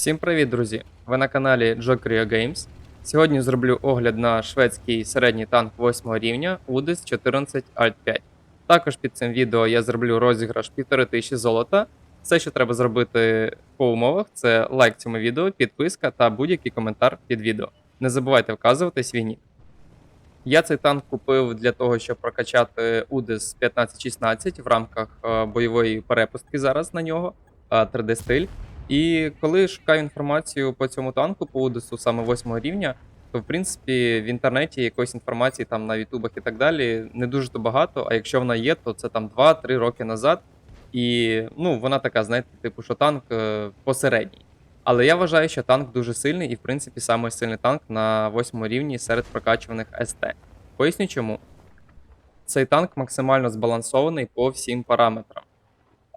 Всім привіт, друзі! Ви на каналі Jokerio Games. Сьогодні зроблю огляд на шведський середній танк 8 рівня UDIS 14 Alt 5. Також під цим відео я зроблю розіграш 1500 золота. Все, що треба зробити по умовах, це лайк цьому відео, підписка та будь-який коментар під відео. Не забувайте вказувати свій нік. Я цей танк купив для того, щоб прокачати UDIS 1516 в рамках е, бойової перепустки зараз на нього, 3D стиль. І коли шукаю інформацію по цьому танку, по Удесу саме 8 рівня, то в принципі в інтернеті якоїсь інформації там на ютубах і так далі не дуже то багато. А якщо вона є, то це там 2-3 роки назад. І ну, вона така, знаєте, типу, що танк е, посередній. Але я вважаю, що танк дуже сильний і, в принципі, самий сильний танк на 8 рівні серед прокачуваних СТ. Поясню чому. Цей танк максимально збалансований по всім параметрам.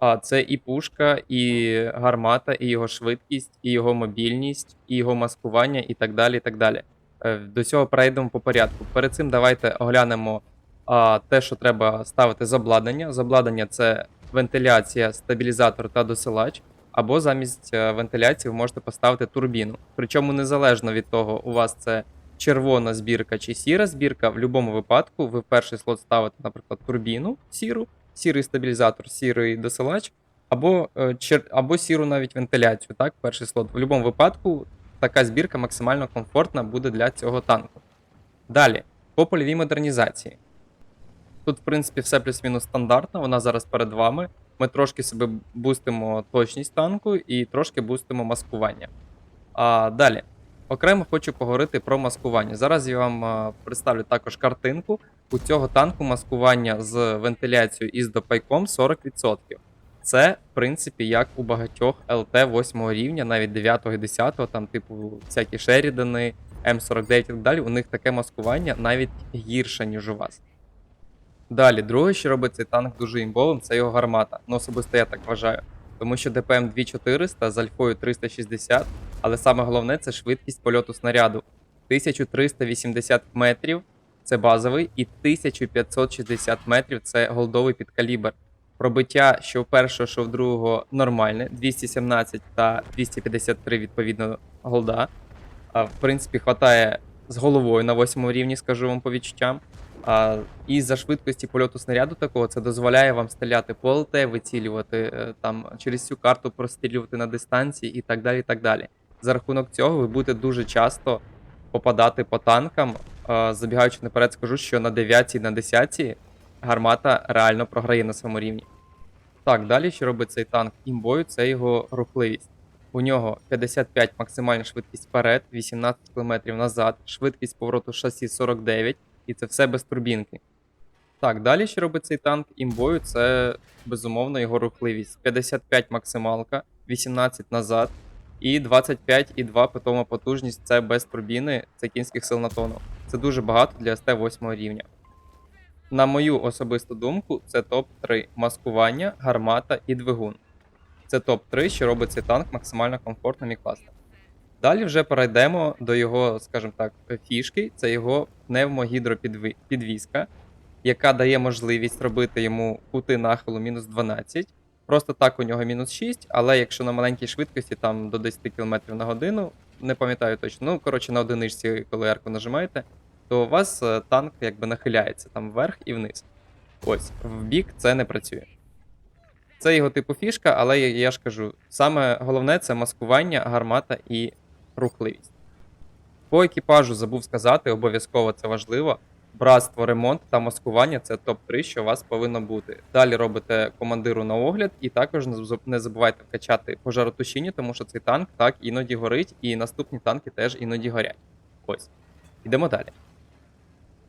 А це і пушка, і гармата, і його швидкість, і його мобільність, і його маскування, і так далі. і так далі. Е, До цього перейдемо по порядку. Перед цим давайте оглянемо а, те, що треба ставити з обладнання. З це вентиляція, стабілізатор та досилач. Або замість е, вентиляції ви можете поставити турбіну. Причому незалежно від того, у вас це червона збірка чи сіра збірка, в будь-якому випадку ви в перший слот ставите, наприклад, турбіну сіру, сірий стабілізатор, сірий досилач, або, е, чер... або сіру навіть вентиляцію. Так, перший слот. В будь-якому випадку така збірка максимально комфортна буде для цього танку. Далі, по польовій модернізації. Тут, в принципі, все плюс-мінус стандартно, вона зараз перед вами. Ми трошки себе бустимо точність танку і трошки бустимо маскування. А далі. Окремо хочу поговорити про маскування. Зараз я вам представлю також картинку. У цього танку маскування з вентиляцією і з допайком 40%. Це, в принципі, як у багатьох ЛТ 8 рівня, навіть 9 і 10, там, типу, всякі Шерідани, М49 і так далі. У них таке маскування навіть гірше, ніж у вас. Далі, друге, що робить цей танк дуже імбовим, це його гармата. Ну, особисто я так вважаю. Тому що ДПМ 2400 з альфою 360, але саме головне це швидкість польоту снаряду. 1380 метрів це базовий, і 1560 метрів це голдовий підкалібр. Пробиття, що в першого, що в другого нормальне, 217 та 253 відповідно голда. В принципі, хватає з головою на восьмому рівні, скажу вам по відчуттям. А, і за швидкості польоту снаряду такого це дозволяє вам стріляти по ЛТ, вицілювати е, там через цю карту прострілювати на дистанції і так далі. і так далі. За рахунок цього ви будете дуже часто попадати по танкам. А, забігаючи наперед, скажу, що на 9 і на 10 гармата реально програє на своєму рівні. Так, далі, що робить цей танк імбою, це його рухливість. У нього 55 максимальна швидкість вперед, 18 км назад, швидкість повороту шасі 49, і це все без турбінки. Так, далі, що робить цей танк імбою, це безумовно його рухливість. 55 максималка, 18 назад, і 25,2 питома потужність це без турбіни, це кінських сил на тону. Це дуже багато для СТ 8 рівня. На мою особисту думку, це топ-3 маскування, гармата і двигун. Це топ-3, що робить цей танк максимально комфортним і класним. Далі вже перейдемо до його, скажімо так, фішки. Це його пневмогідропідвізка, яка дає можливість робити йому кути нахилу мінус 12. Просто так у нього мінус 6, але якщо на маленькій швидкості, там до 10 км на годину, не пам'ятаю точно, ну коротше на одиничці, коли арку нажимаєте, то у вас е, танк якби нахиляється там вверх і вниз. Ось, в бік це не працює. Це його типу фішка, але я, ж кажу, саме головне це маскування, гармата і рухливість. По екіпажу забув сказати, обов'язково це важливо. Братство, ремонт та маскування це топ-3, що у вас повинно бути. Далі робите командиру на огляд, і також не забувайте вкачати пожаротушіння, тому що цей танк так іноді горить, і наступні танки теж іноді горять. Ось. Йдемо далі.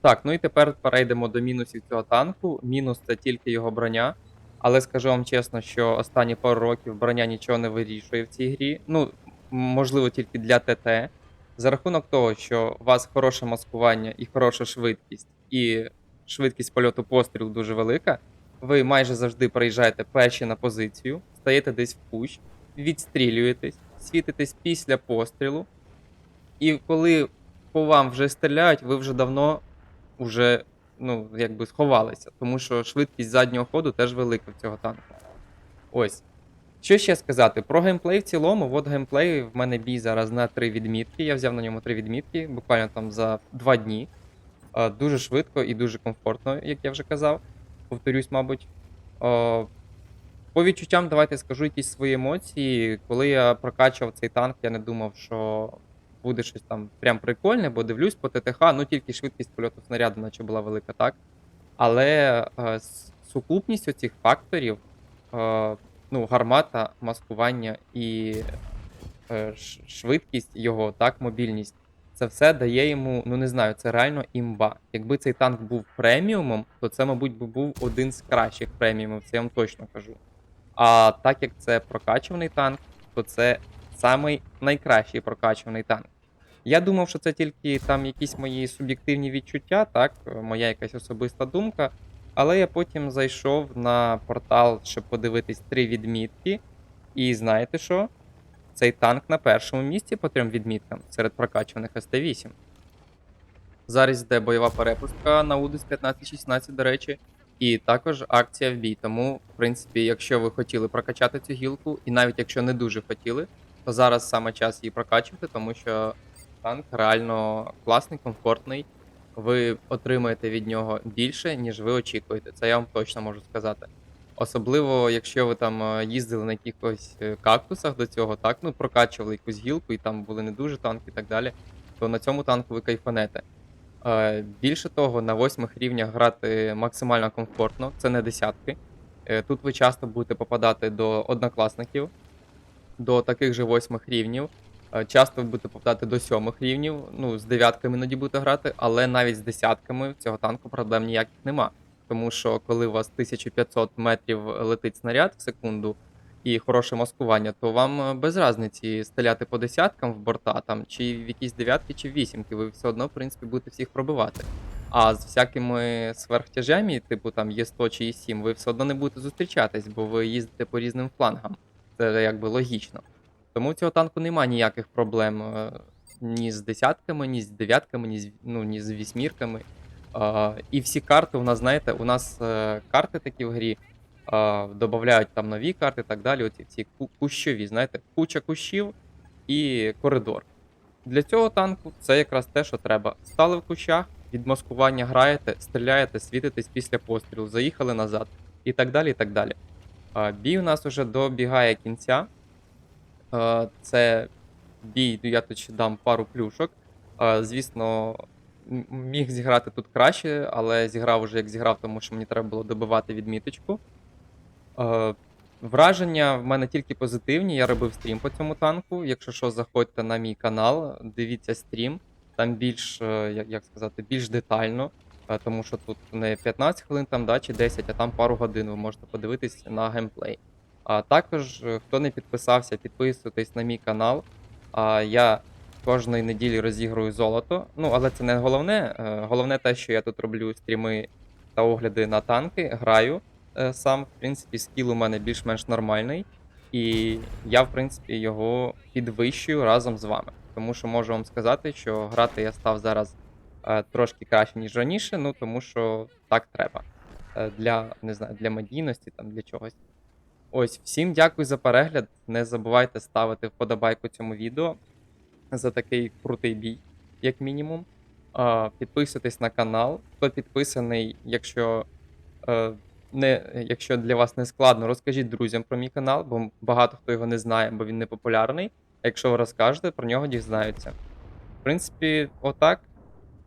Так, ну і тепер перейдемо до мінусів цього танку. Мінус це тільки його броня. Але скажу вам чесно, що останні пару років броня нічого не вирішує в цій грі. Ну, можливо, тільки для ТТ. За рахунок того, що у вас хороше маскування і хороша швидкість, і швидкість польоту пострілу дуже велика, ви майже завжди приїжджаєте перші на позицію, стаєте десь в кущ, відстрілюєтесь, світитесь після пострілу. І коли по вам вже стріляють, ви вже давно вже ну, якби сховалися, тому що швидкість заднього ходу теж велика в цього танку. Ось. Що ще сказати? Про геймплей в цілому. От геймплей в мене бій зараз на три відмітки. Я взяв на ньому три відмітки, буквально там за два дні. Дуже швидко і дуже комфортно, як я вже казав. Повторюсь, мабуть. По відчуттям, давайте скажу якісь свої емоції. Коли я прокачував цей танк, я не думав, що буде щось там прям прикольне, бо дивлюсь по ТТХ, ну тільки швидкість польоту снаряду, наче була велика, так. Але е, сукупність оцих факторів, е, ну, гармата, маскування і е, швидкість його, так, мобільність, це все дає йому, ну не знаю, це реально імба. Якби цей танк був преміумом, то це, мабуть, був один з кращих преміумів, це я вам точно кажу. А так як це прокачуваний танк, то це самий найкращий прокачуваний танк. Я думав, що це тільки там якісь мої суб'єктивні відчуття, так, моя якась особиста думка. Але я потім зайшов на портал, щоб подивитись три відмітки. І знаєте що? Цей танк на першому місці по трьом відміткам серед прокачуваних СТ-8. Зараз йде бойова перепустка на УДИС 15-16, до речі, і також акція в бій. Тому, в принципі, якщо ви хотіли прокачати цю гілку, і навіть якщо не дуже хотіли, то зараз саме час її прокачувати, тому що танк реально класний, комфортний. Ви отримаєте від нього більше, ніж ви очікуєте. Це я вам точно можу сказати. Особливо, якщо ви там е, їздили на якихось е, кактусах до цього, так, ну прокачували якусь гілку, і там були не дуже танки і так далі, то на цьому танку ви кайфанете. Е, Більше того, на восьмих рівнях грати максимально комфортно, це не десятки. Тут ви часто будете попадати до однокласників, до таких же восьмих рівнів. Е, Часто ви будете попадати до сьомих рівнів, ну, з дев'ятками іноді будете грати, але навіть з десятками цього танку проблем ніяких нема. Тому що коли у вас 1500 метрів летить снаряд в секунду і хороше маскування, то вам е, без різниці стріляти по десяткам в борта, там, чи в якісь дев'ятки, чи в вісімки, ви все одно, в принципі, будете всіх пробивати. А з всякими сверхтяжами, типу там Є100 чи Є7, ви все одно не будете зустрічатись, бо ви їздите по різним флангам. Це якби логічно. Тому цього танку немає ніяких проблем е, ні з десятками, ні з дев'ятками, ні з, ну, ні з вісьмірками. А, і всі карти у нас, знаєте, у нас е, карти такі в грі а, додають там нові карти і так далі. Оці ці кущові, знаєте, куча кущів і коридор. Для цього танку це якраз те, що треба. Стали в кущах, від маскування граєте, стріляєте, світитесь після пострілу, заїхали назад і так далі. і так далі. А, бій у нас уже добігає кінця. Е, Це бій, я тут дам пару плюшок. Е, Звісно, міг зіграти тут краще, але зіграв уже як зіграв, тому що мені треба було добивати відміточку. Е, Враження в мене тільки позитивні. Я робив стрім по цьому танку. Якщо що, заходьте на мій канал, дивіться стрім. Там більш, як, сказати, більш детально. Тому що тут не 15 хвилин там, да, чи 10, а там пару годин ви можете подивитись на геймплей. А також, е, хто не підписався, підписуйтесь на мій канал. А я кожної неділі розігрую золото. Ну, але це не головне. Е, Головне те, що я тут роблю стріми та огляди на танки, граю е, сам. В принципі, скіл у мене більш-менш нормальний. І я, в принципі, його підвищую разом з вами. Тому що можу вам сказати, що грати я став зараз е, трошки краще, ніж раніше, ну тому що так треба. Е, Для, не знаю, для медійності, там, для чогось. Ось, всім дякую за перегляд. Не забувайте ставити вподобайку цьому відео за такий крутий бій, як мінімум. Підписуйтесь на канал. Хто підписаний, якщо, е, не, якщо для вас не складно, розкажіть друзям про мій канал, бо багато хто його не знає, бо він не популярний. А якщо ви розкажете, про нього дізнаються. В принципі, отак.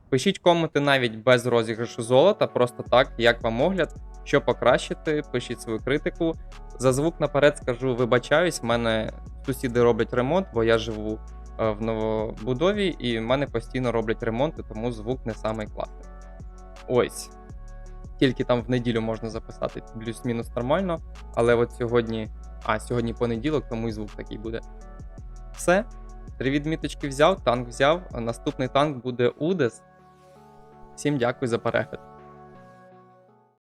Пишіть коменти навіть без розіграшу золота, просто так, як вам огляд, що покращити, пишіть свою критику. За звук наперед скажу, вибачаюсь, в мене сусіди роблять ремонт, бо я живу е, в новобудові, і в мене постійно роблять ремонти, тому звук не самий класний. Ось. Тільки там в неділю можна записати плюс-мінус нормально, але от сьогодні. А, сьогодні понеділок, тому і звук такий буде. Все. Три відміточки взяв, танк взяв. Наступний танк буде Удес. Всім дякую за перегляд.